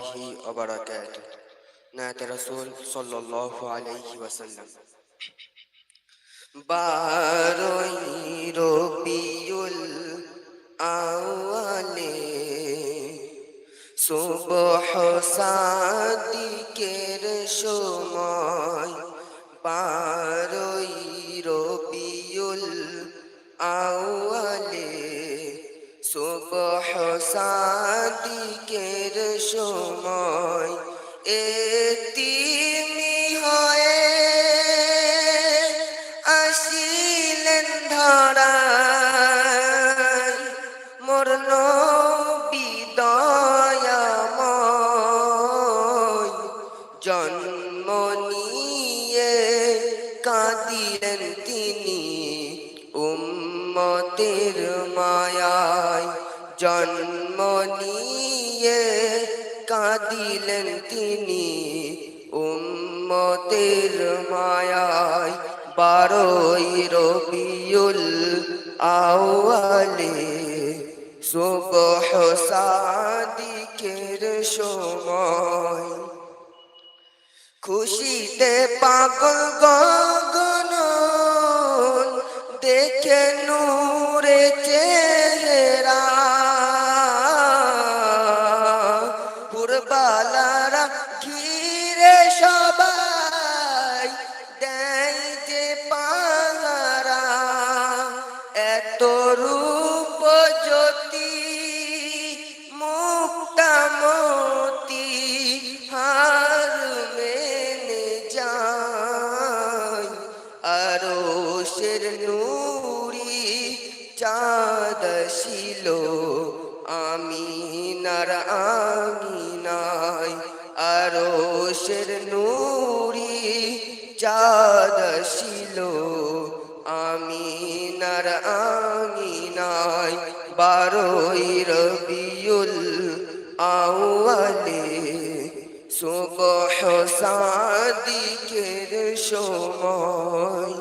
الله وبركاته نات رسول صلى الله عليه وسلم বারোই রবিউল আওয়ালে সুবহ সাদিকের সময় বারোই রবিউল আওয়ালে সুবহ সাদিকের উম্মতের মায়ায় বারোই রবিউল আওয়ালে সুবহ সাদিকের সময়। খুশিতে পাগল গগন দেখে নূরে এত রূপ সুবহ সাদিকের সময়।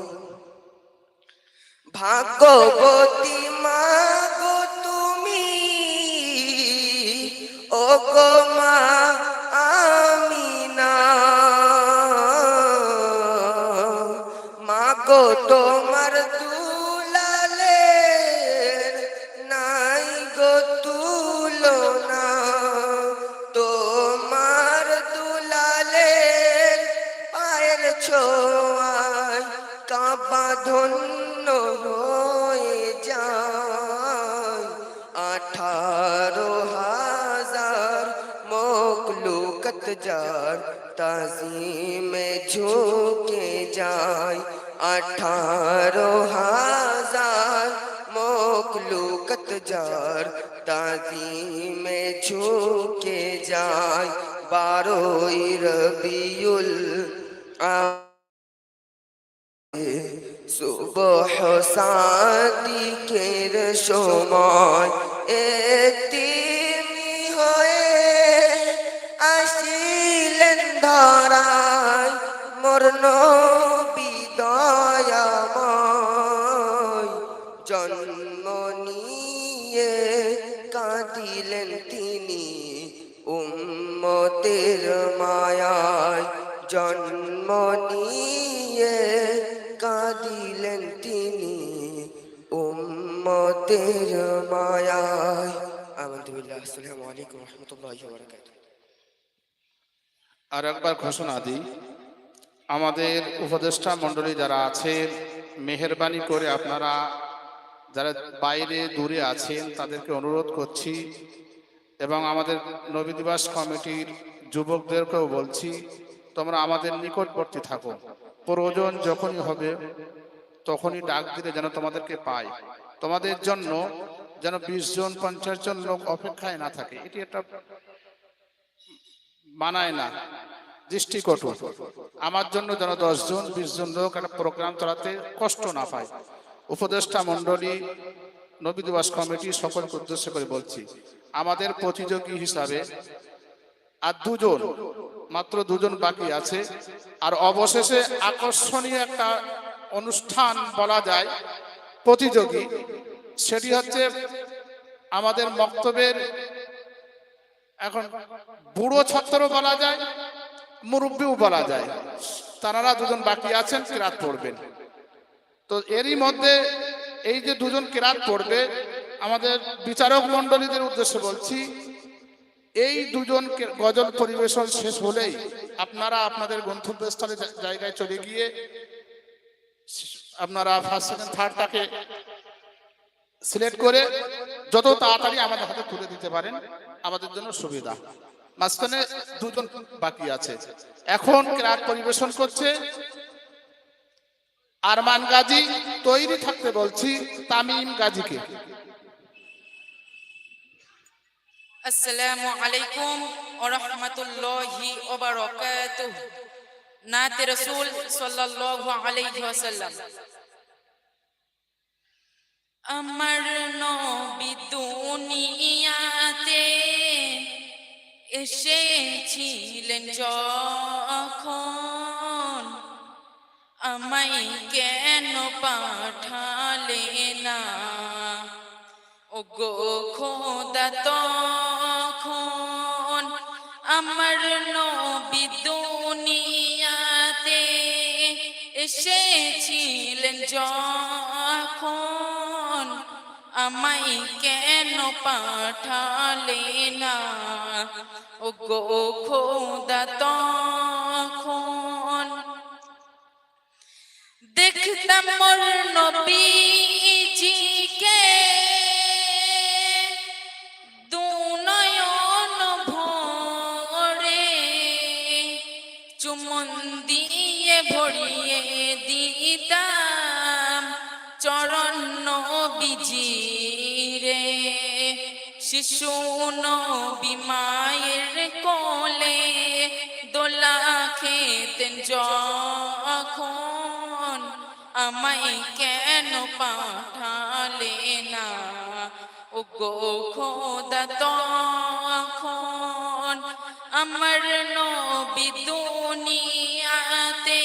ভাগ্যবতী মা গো তুমি ও গো মা আমিনা। মা গো সুবহ সাদিকের সময় এতিমি হয়ে আসিলেন ধরায় মরণ বিদয়াময় জন্ম নিয়ে কাঁদিলেন তিনি উম্মতের মায়ায়। জন্ম নিয়ে উম্মতের মায়ায়। আলহামদুলিল্লাহ আর একবার ঘোষণা দিই, আমাদের উপদেষ্টা মণ্ডলী যারা আছেন, মেহরবানি করে আপনারা যারা বাইরে দূরে আছেন, তাদেরকে অনুরোধ করছি এবং আমাদের নবী দিবস কমিটির যুবকদেরকেও বলছি, তোমরা আমাদের নিকটবর্তী থাকো। প্রয়োজন যখনই হবে, তখনই ডাক দিলে যেন তোমাদেরকে পাই তোমাদের জন্য যেন বিশ জন, পঞ্চাশ জন লোক অপেক্ষায় না থাকে। এটি একটা মানায় না, দৃষ্টিকটু। আমার জন্য যেন দশজন বিশ জন লোক একটা প্রোগ্রাম চালাতে কষ্ট না পায়। উপদেষ্টা মণ্ডলী, নবী দিবস কমিটি সকলকে উদ্দেশ্য করে বলছি, আমাদের প্রতিযোগী হিসাবে আর দুজন, মাত্র দুজন বাকি আছে। আর অবশেষে আকর্ষণীয় একটা অনুষ্ঠান বলা যায় প্রতিযোগী। সেটি হচ্ছে আমাদের মক্তবের এখন বুড়ো ছত্র বলা যায়, মুরব্বীও বলা যায়। তারা দুজন বাকি আছেন, কিরাত পড়বেন। তো এরই মধ্যে এই যে দুজন কিরাত পড়বে, আমাদের বিচারক মণ্ডলীদের উদ্দেশ্যে বলছি, এই দুজন গজল পরিবেশন শেষ হলেই আপনারা আপনাদের গন্তব্যস্থলে জায়গায় চলে গিয়ে আপনারা ফার্স্ট সেকেন্ড থার্ডটাকে সিলেক্ট করে যত তাড়াতাড়ি আমাদের হাতে তুলে দিতে পারেন, আমাদের জন্য সুবিধা। মাঝখানে দুজন বাকি আছে। এখন ক্রাত পরিবেশন করছে। আরমান গাজী তৈরি থাকতে বলছি, তামিম গাজীকে। আসসালামু আলাইকুম ওয়া রাহমাতুল্লাহি ওয়া বারাকাতুহু। নাতে রাসূল সাল্লাল্লাহু আমার নবী দুনিয়াতে এসেছিলেন যখন আমায় কেন পাঠালে না? ও গো খোদা তখন আমার নবী দুনিয়াতে এসেছিলেন যখন আমায় কেন পাঠালে ও গো খোদা তখন দেখতাম মোর নবীজিকে নবীজি রে শিশু নবী মায়ের কোলে দোলা খেতেন যখন আমায় কেন পাঠালে না? ও গো খোদা, তখন আমার নবী দুনিয়াতে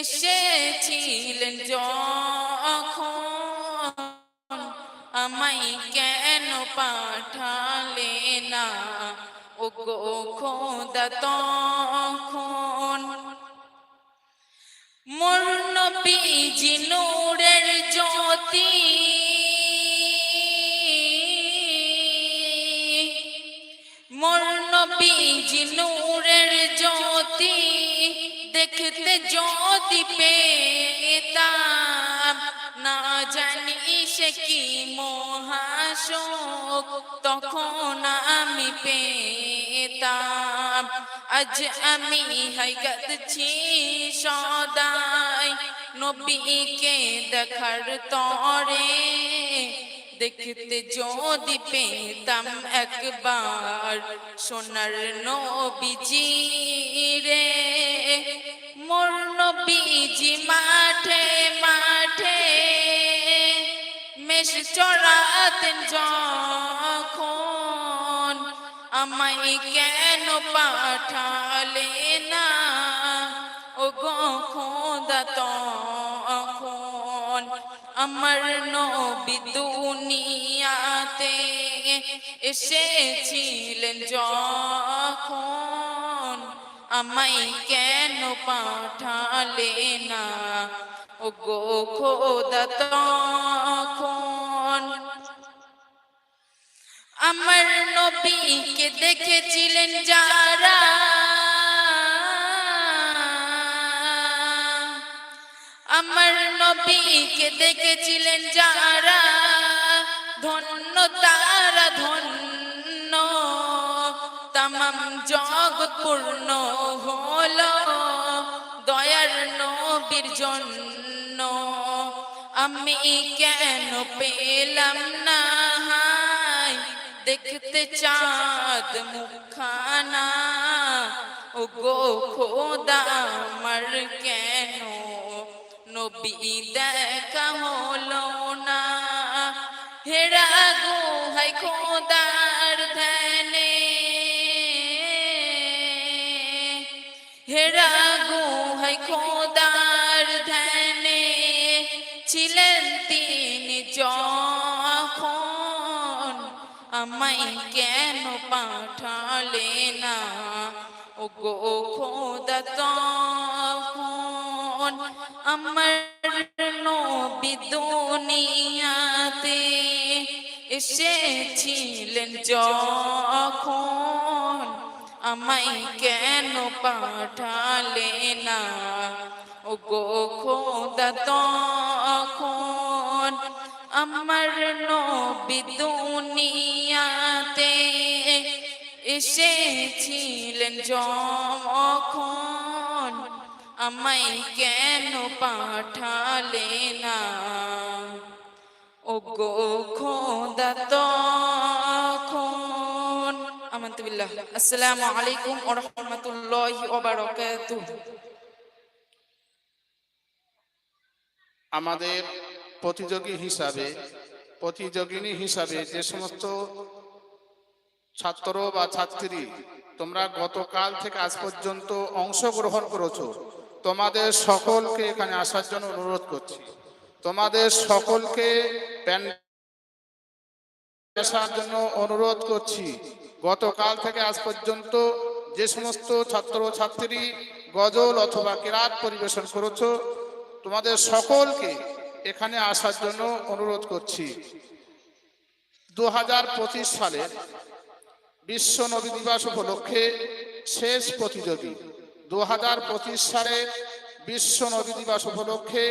এসেছিলেন যখন আমায় কেন পাঠালে না ও গো খোদা তখন মোর নবীজি নূরের জ্যোতি মোর নবীজি নূরের জ্যোতি দেখতে যদি পেতাম না জানি সে কি মহাশোক। তখন আমি পেতাম, আজ আমি হাইগাচ্ছি সদাই। নবীকে দেখার তরে দেখতে যদি পেতাম একবার সোনার নবীজি রে। মোর নবীজি মাঠে মাঠে মেষ চড়াতেন যখন আমায় কেন পাঠালে না? ও খোদা, তখন আমার নবী দুনিয়াতে এসেছিলেন যখন আমায় কেন পাঠালে না? তখন। আমার নবীকে দেখেছিলেন যারা। আমার নবীকে দেখেছিলেন যারা। ধন্য তারা ধন্য। তামাম জগৎ পূর্ণ হলো। নবীর জন্য। আমি কেন পেলাম না দেখতে চাঁদ মুখানা ও গো খোদা, আমার কেন? নবী দেখা হলো না। হেরা গো হাই খোদার ধ্যানে। হেরা গো হাই খোদার ধ্যানে ছিলেন তিনি যখন আমায় কেন পাঠালে না? ও গো খোদা, তখন আমার নবী দুনিয়াতে এসেছিলেন যখন আমায় কেন পাঠালে না? ও গো খোদা আমার নবী দুনিয়াতে এসেছিলেন যখন আমায় কেন পাঠালে না। ও গো খোদা তখন আসসালামু আলাইকুম ওয়া রাহমাতুল্লাহি ওয়া বারাকাতুহু। আমাদের প্রতিযোগী হিসাবে, প্রতিযোগিনী হিসাবে যে সমস্ত ছাত্র বা ছাত্রী তোমরা গতকাল থেকে আজ পর্যন্ত অংশগ্রহণ করেছ, তোমাদের সকলকে এখানে আসার জন্য অনুরোধ করছি। তোমাদের সকলকে আসার জন্য অনুরোধ করছি। গতকাল থেকে আজ পর্যন্ত যে সমস্ত ছাত্র ছাত্রী গজল অথবা কেরাত পরিবেশন করেছ তোমাদের সকলকে এখানে আসার জন্য অনুরোধ করছি। দু সালের বিশ্ব নবী দিবস উপলক্ষে শেষ প্রতিযোগী। দু হাজার পঁচিশ সালে বিশ্ব নবী দিবস উপলক্ষে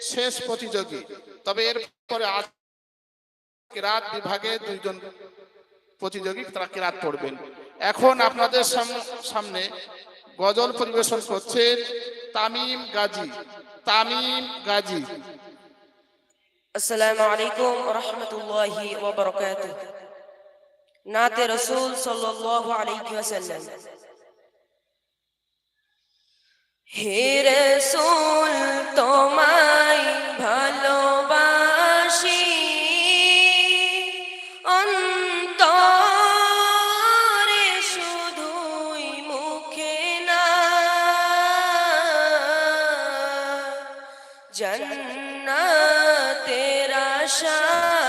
শেষ প্রতিযোগী। তবে এরপরে আজ কেরাত বিভাগে দুইজন প্রতিযোগী তারা কেরাত পড়বেন। এখন আপনাদের সাম- সামনে গজল পরিবেশন করছেন তামিম গাজী তামিম গাজী। আসসালামু আলাইকুম রহমতুল্লাহি ওয়া বারাকাতুহু। নাতে রসুল সাল্লাল্লাহু আলাইহি ওয়াসাল্লাম। হে রসুল, তোমায় ভালোবাসি। 上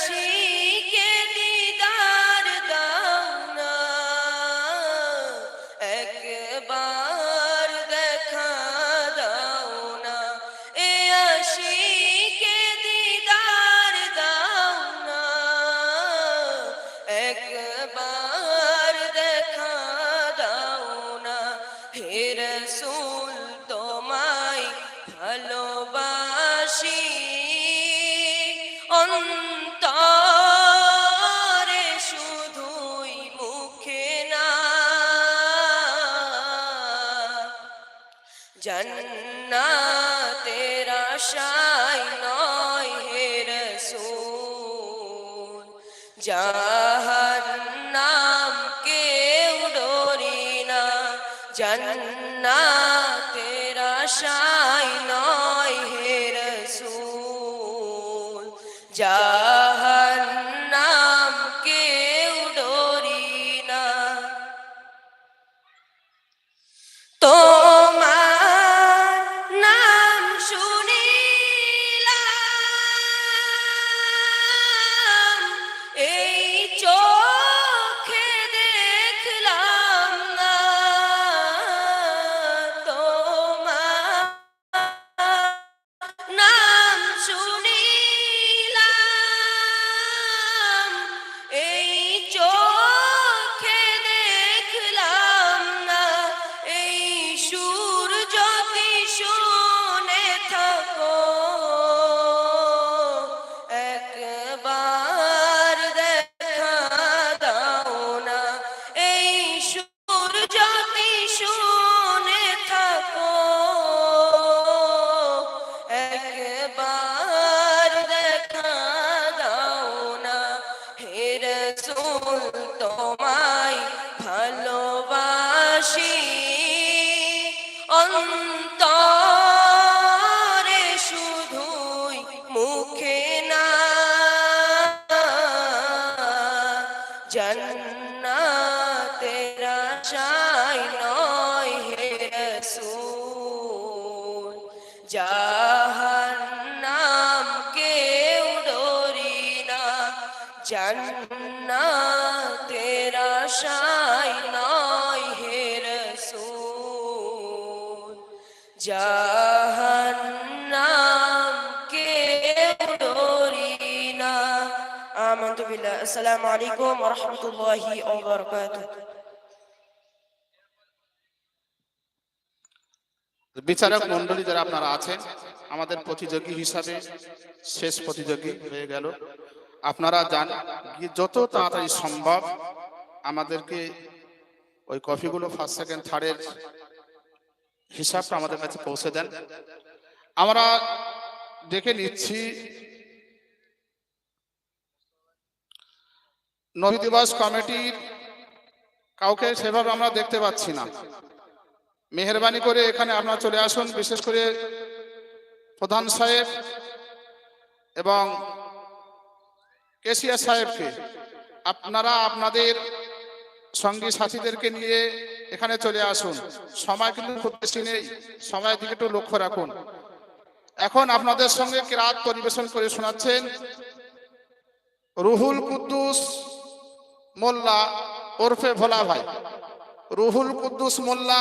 she জন্নাতের শাই নয় হে বিচারক মন্ডলী যারা আপনারা আছেন, আমাদের প্রতিযোগী হিসাবে শেষ প্রতিযোগী হয়ে গেল। আপনারা যান যত তাড়াতাড়ি সম্ভব আমাদেরকে ওই কফিগুলো ফার্স্ট সেকেন্ড থার্ডের হিসাবটা আমাদের কাছে পৌঁছে দেন। আমরা দেখে নিচ্ছি, নবী দিবস কমিটির কাউকে সেভাবে আমরা দেখতে পাচ্ছি না। মেহরবানি করে এখানে আপনারা চলে আসুন, বিশেষ করে প্রধান সাহেব এবং কেসিয়া সাহেবকে। আপনারা আপনাদের সঙ্গী সাথীদেরকে নিয়ে এখানে চলে আসুন। সময় কিন্তু খুব বেশি নেই। সময়ের দিকে একটু লক্ষ্য রাখুন। এখন আপনাদের সঙ্গে কেরাত পরিবেশন করে শোনাচ্ছেন রুহুল কুদ্দুস মোল্লা ওরফে ভোলা ভাই। রুহুল কুদ্দুস মোল্লা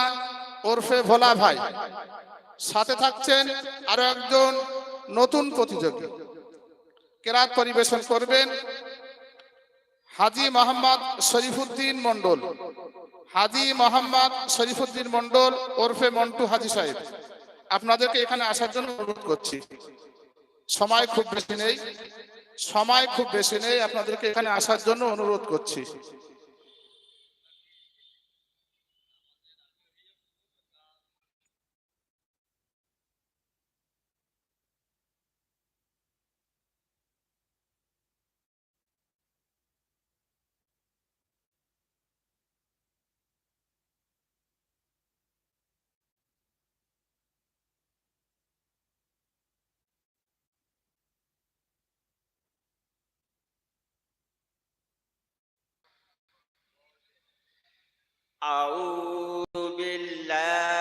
ওরফে ভোলা ভাই। সাথে থাকছেন আরও একজন নতুন প্রতিযোগী। কেরাত পরিবেশন করবেন হাজি মোহাম্মদ শরীফুদ্দিন মন্ডল হাজি মোহাম্মদ শরীফুদ্দিন মন্ডল ওরফে মন্টু হাজি সাহেব, আপনাদেরকে এখানে আসার জন্য অনুরোধ করছি। সময় খুব বেশি নেই। সময় খুব বেশি নেই, আপনাদেরকে এখানে আসার জন্য অনুরোধ করছি। أعوذ بالله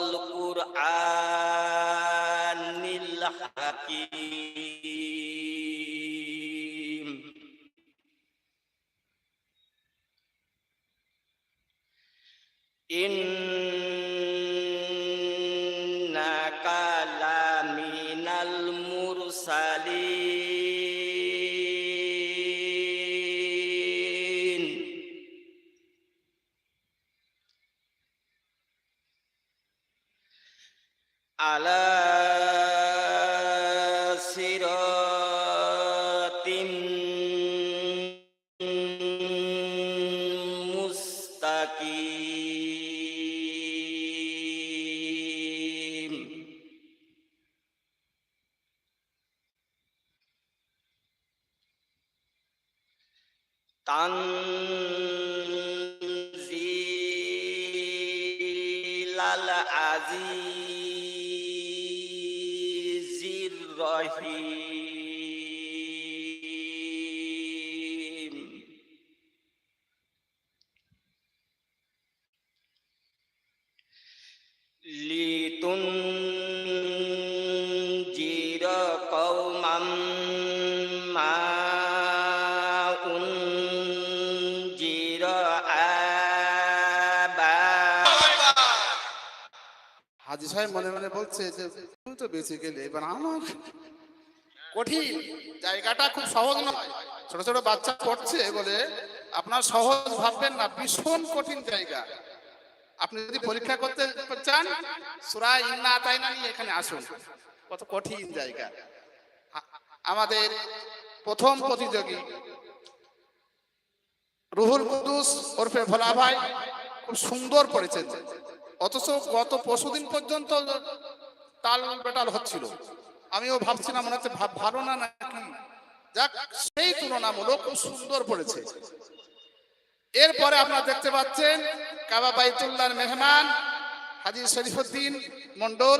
কুরআন। تنزيل العزيز সাহেব মনে মনে বলছে যে, তুমি তো বেঁচে গেলে এবার আমার কঠিন জায়গাটা খুব সহজ নয়। ছোট ছোট বাচ্চা পড়ছে, বলে, আপনার সহজ ভাববেন না, ভীষণ কঠিন জায়গা। আপনি যদি পরীক্ষা করতে চান সুরা ইন্না আতাইনা নিয়ে এখানে আসুন। কত কঠিন জায়গা। আমাদের প্রথম প্রতিযোগী, রুহুল কুদুস ওরফে ভোলা ভাই, খুব সুন্দর পড়েছেন। অথচ গত পরশুদিন পর্যন্ত তাল বেটাল হচ্ছিল। আমিও ভাবছিলাম, মনে হচ্ছে ভালো না নাকি? যাক, সেই তুলনামূলক খুব সুন্দর পড়েছে। এরপরে আপনারা দেখতে পাচ্ছেন কাবা বাইতুল্লাহর মেহমান হাজি শরীফুদ্দিন মন্ডল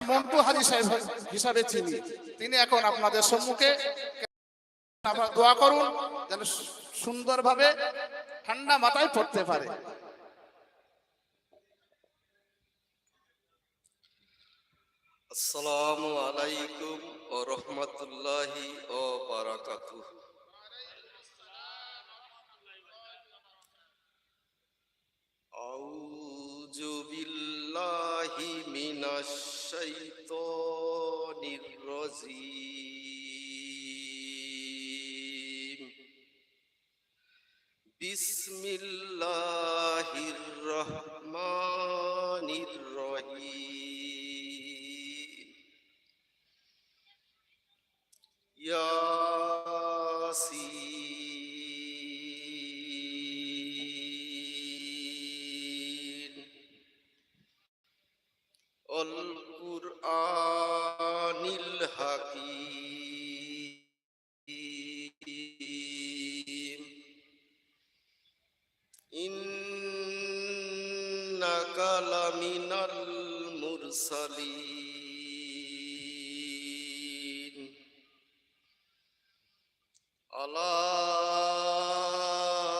মন্টু হাজি সাহেব হিসাবে চিনি। তিনি এখন আপনাদের সম্মুখে আপনারা দোয়া করুন, যেন সুন্দরভাবে ঠান্ডা মাথায় পড়তে পারে। আসসালামু আলাইকুম ও রহমতুল্লাহি ও বারাকাতু আউযু বিল্লাহি মিনাশ শাইতানির রাজীম। বিসমিল্লাহির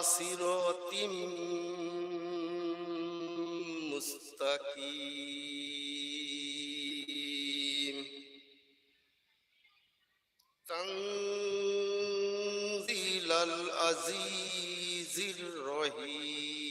সিরাতিম মুস্তাকিম তানজিলাল আজিজির রহিম